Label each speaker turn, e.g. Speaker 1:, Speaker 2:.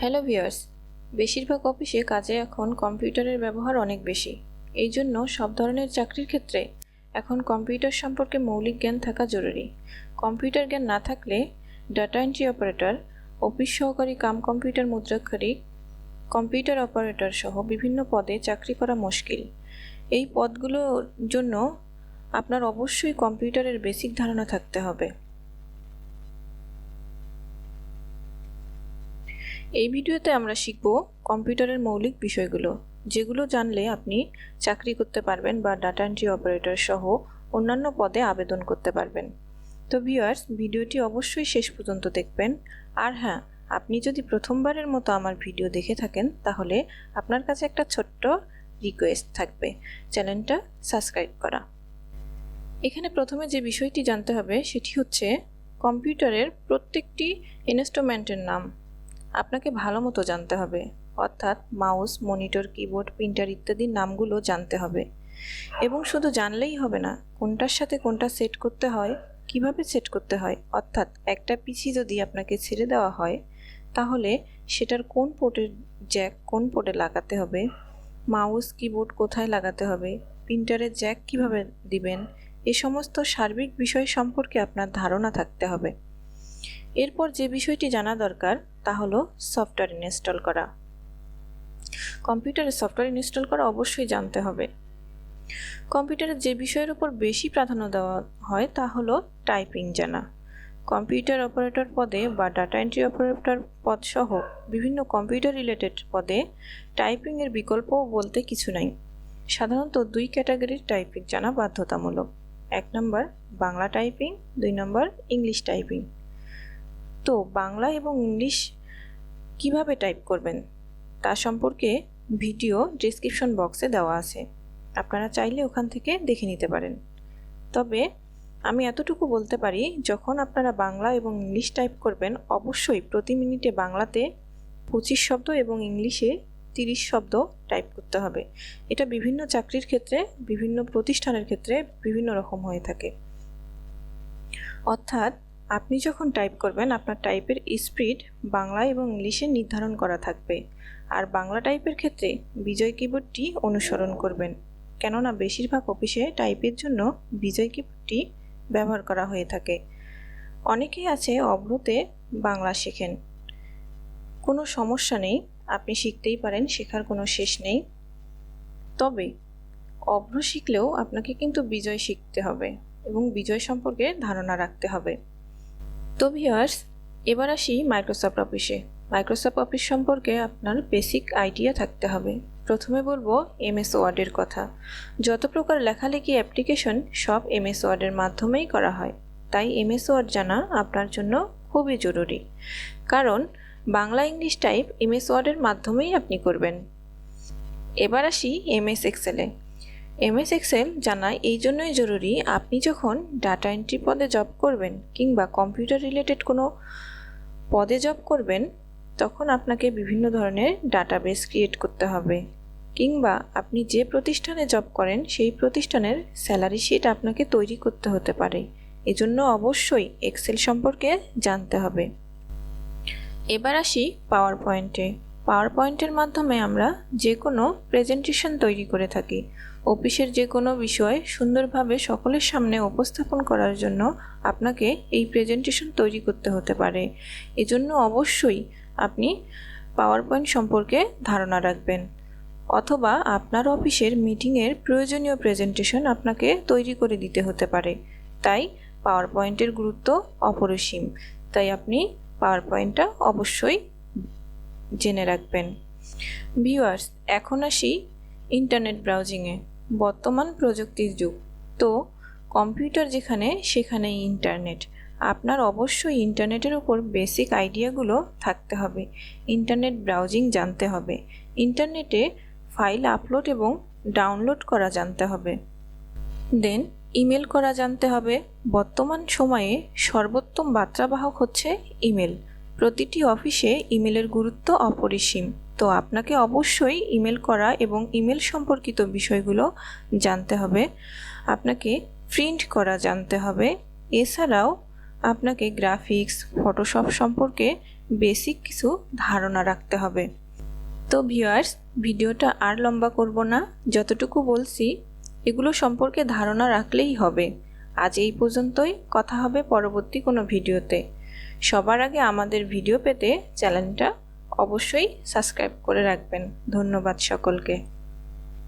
Speaker 1: Hello viewers, বেশিরভাগ অফিসে কাজে এখন কম্পিউটারের ব্যবহার অনেক বেশি। এই জন্য সব ধরনের চাকরির ক্ষেত্রে এখন কম্পিউটার সম্পর্কে মৌলিক জ্ঞান থাকা জরুরি। কম্পিউটার জ্ঞান না থাকলে ডাটা এন্ট্রি অপারেটর, অফিস সহকারী কাম কম্পিউটার মুদ্রাক্ষরিক কম্পিউটার অপারেটর সহ বিভিন্ন পদে চাকরি করা মুশকিল। এই পদগুলোর জন্য আপনার অবশ্যই কম্পিউটারের বেসিক ধারণা থাকতে হবে। এই ভিডিওতে আমরা শিখব কম্পিউটারের মৌলিক বিষয়গুলো, যেগুলো জানলে আপনি চাকরি করতে পারবেন বা ডাটা এন্ট্রি অপারেটর সহ অন্যান্য পদে আবেদন করতে পারবেন। তো ভিউয়ার্স, ভিডিওটি অবশ্যই শেষ পর্যন্ত দেখবেন। আর হ্যাঁ আপনি যদি প্রথমবারের মতো আমার ভিডিও দেখে থাকেন, তাহলে আপনার কাছে একটা ছোট্ট রিকোয়েস্ট থাকবে, চ্যানেলটা সাবস্ক্রাইব করা। এখানে প্রথমে যে বিষয়টি জানতে হবে, সেটি হচ্ছে কম্পিউটারের প্রত্যেকটি ইনস্ট্রুমেন্টের নাম। আপনাকে ভালো মতো জানতে হবে। অর্থাৎ মাউস, মনিটর, কিবোর্ড, প্রিন্টার ইত্যাদির নামগুলো জানতে হবে। এবং শুধু জানলেই হবে না, কোনটার সাথে কোনটা সেট করতে হয়, কীভাবে সেট করতে হয়, অর্থাৎ একটা পিসি যদি আপনাকে ছেড়ে দেওয়া হয়, তাহলে সেটার কোন পোর্টের জ্যাক কোন পোর্টে লাগাতে হবে, মাউস, কিবোর্ড কোথায় লাগাতে হবে, প্রিন্টারের জ্যাক কীভাবে দিবেন, এ সমস্ত সার্বিক বিষয় সম্পর্কে আপনার ধারণা থাকতে হবে। এরপর যে বিষয়টি জানা দরকার, তা হলো সফটওয়্যার ইনস্টল করা। কম্পিউটারে সফটওয়্যার ইনস্টল করা অবশ্যই জানতে হবে। কম্পিউটারে যে বিষয়ের উপর বেশি প্রাধান্য দেওয়া হয়, তা হলো টাইপিং জানা। কম্পিউটার অপারেটর পদে বা ডাটা এন্ট্রি অপারেটর পদ সহ বিভিন্ন কম্পিউটার রিলেটেড পদে টাইপিংয়ের বিকল্প বলতে কিছু নাই। সাধারণত দুই ক্যাটাগরির টাইপিং জানা বাধ্যতামূলক। এক নম্বর বাংলা টাইপিং, দুই নম্বর ইংলিশ টাইপিং। তো বাংলা এবং ইংলিশ কীভাবে টাইপ করবেন? তা সম্পর্কে ভিডিও ডিসক্রিপশন বক্সে দেওয়া আছে। আপনারা চাইলে ওখান থেকে দেখে নিতে পারেন। তবে আমি এতটুকু বলতে পারি, যখন আপনারা বাংলা এবং ইংলিশ টাইপ করবেন, অবশ্যই প্রতি মিনিটে বাংলাতে পঁচিশ শব্দ এবং ইংলিশে তিরিশ শব্দ টাইপ করতে হবে। এটা বিভিন্ন চাকরির ক্ষেত্রে, বিভিন্ন প্রতিষ্ঠানের ক্ষেত্রে বিভিন্ন রকম হয়ে থাকে। অর্থাৎ আপনি যখন টাইপ করবেন, আপনার টাইপের স্পিড বাংলা এবং ইংলিশে নির্ধারণ করা থাকবে। আর বাংলা টাইপের ক্ষেত্রে বিজয় কিবোর্ডটি অনুসরণ করবেন। কেননা, বেশিরভাগ অফিসে টাইপের জন্য বিজয় কিবোর্ডটি ব্যবহার করা হয়ে থাকে। অনেকেই আছে অভ্রতে বাংলা শেখেন। কোনো সমস্যা নেই, আপনি শিখতেই পারেন, শেখার কোনো শেষ নেই। তবে অভ্র শিখলেও আপনাকে কিন্তু বিজয় শিখতে হবে এবং বিজয় সম্পর্কে ধারণা রাখতে হবে। তো ভিউয়ার্স এবার আসি মাইক্রোসফট অফিসে মাইক্রোসফট অফিস সম্পর্কে আপনার বেসিক আইডিয়া থাকতে হবে। প্রথমে বলব এমএস ওয়ার্ডের কথা। যত প্রকার লেখালেখি অ্যাপ্লিকেশন সব এমএস ওয়ার্ডের মাধ্যমেই করা হয়। তাই এমএস ওয়ার্ড জানা আপনার জন্য খুবই জরুরি। কারণ বাংলা ইংলিশ টাইপ এমএস ওয়ার্ডের মাধ্যমেই আপনি করবেন। এবার আসি এমএস এক্সেলে এমএস এক্সেল জানা এই জন্যই জরুরি আপনি যখন ডাটা এন্ট্রি পদে জব করবেন কিংবা কম্পিউটার রিলেটেড কোনো পদে জব করবেন, তখন আপনাকে বিভিন্ন ধরনের ডাটাবেস ক্রিয়েট করতে হবে। কিংবা আপনি যে প্রতিষ্ঠানে জব করেন, সেই প্রতিষ্ঠানের স্যালারি শিট আপনাকে তৈরি করতে হতে পারে। এজন্য অবশ্যই এক্সেল সম্পর্কে জানতে হবে। এবার আসি পাওয়ার পয়েন্টে পাওয়ার পয়েন্টের মাধ্যমে আমরা যে কোনো প্রেজেন্টেশন তৈরি করে থাকি। অফিসের যে কোনো বিষয় সুন্দরভাবে সকলের সামনে উপস্থাপন করার জন্য আপনাকে এই প্রেজেন্টেশন তৈরি করতে হতে পারে। এজন্য অবশ্যই আপনি পাওয়ার পয়েন্ট সম্পর্কে ধারণা রাখবেন। অথবা আপনার অফিসের মিটিংয়ের প্রয়োজনীয় প্রেজেন্টেশন আপনাকে তৈরি করে দিতে হতে পারে। তাই পাওয়ার পয়েন্টের গুরুত্ব অপরিসীম। তাই আপনি পাওয়ার পয়েন্টটা অবশ্যই জেনে রাখবেন। ভিউয়ার্স, এখন আসি ইন্টারনেট ব্রাউজিংয়ে। বর্তমান প্রযুক্তির যুগ। তো, কম্পিউটার যেখানে সেখানে ইন্টারনেট। আপনার অবশ্যই ইন্টারনেটের উপর বেসিক আইডিয়াগুলো থাকতে হবে। ইন্টারনেট ব্রাউজিং জানতে হবে। ইন্টারনেটে ফাইল আপলোড এবং ডাউনলোড করা জানতে হবে। দেন, ইমেল করা জানতে হবে। বর্তমান সময়ে সর্বোত্তম বার্তাবাহক হচ্ছে ইমেল। প্রতিটি অফিসে ইমেলের গুরুত্ব অপরিসীম। তো আপনাকে অবশ্যই ইমেল করা এবং ইমেল সম্পর্কিত বিষয়গুলো জানতে হবে। আপনাকে প্রিন্ট করা জানতে হবে। এছাড়াও আপনাকে গ্রাফিক্স, ফটোশপ সম্পর্কে বেসিক কিছু ধারণা রাখতে হবে। তো ভিউয়ার্স, ভিডিওটা আর লম্বা করব না। যতটুকু বলছি, এগুলো সম্পর্কে ধারণা রাখলেই হবে। আজ এই পর্যন্তই। কথা হবে পরবর্তী কোনো ভিডিওতে। সবার আগে আমাদের ভিডিও পেতে চ্যানেলটা অবশ্যই সাবস্ক্রাইব করে রাখবেন। ধন্যবাদ সকলকে।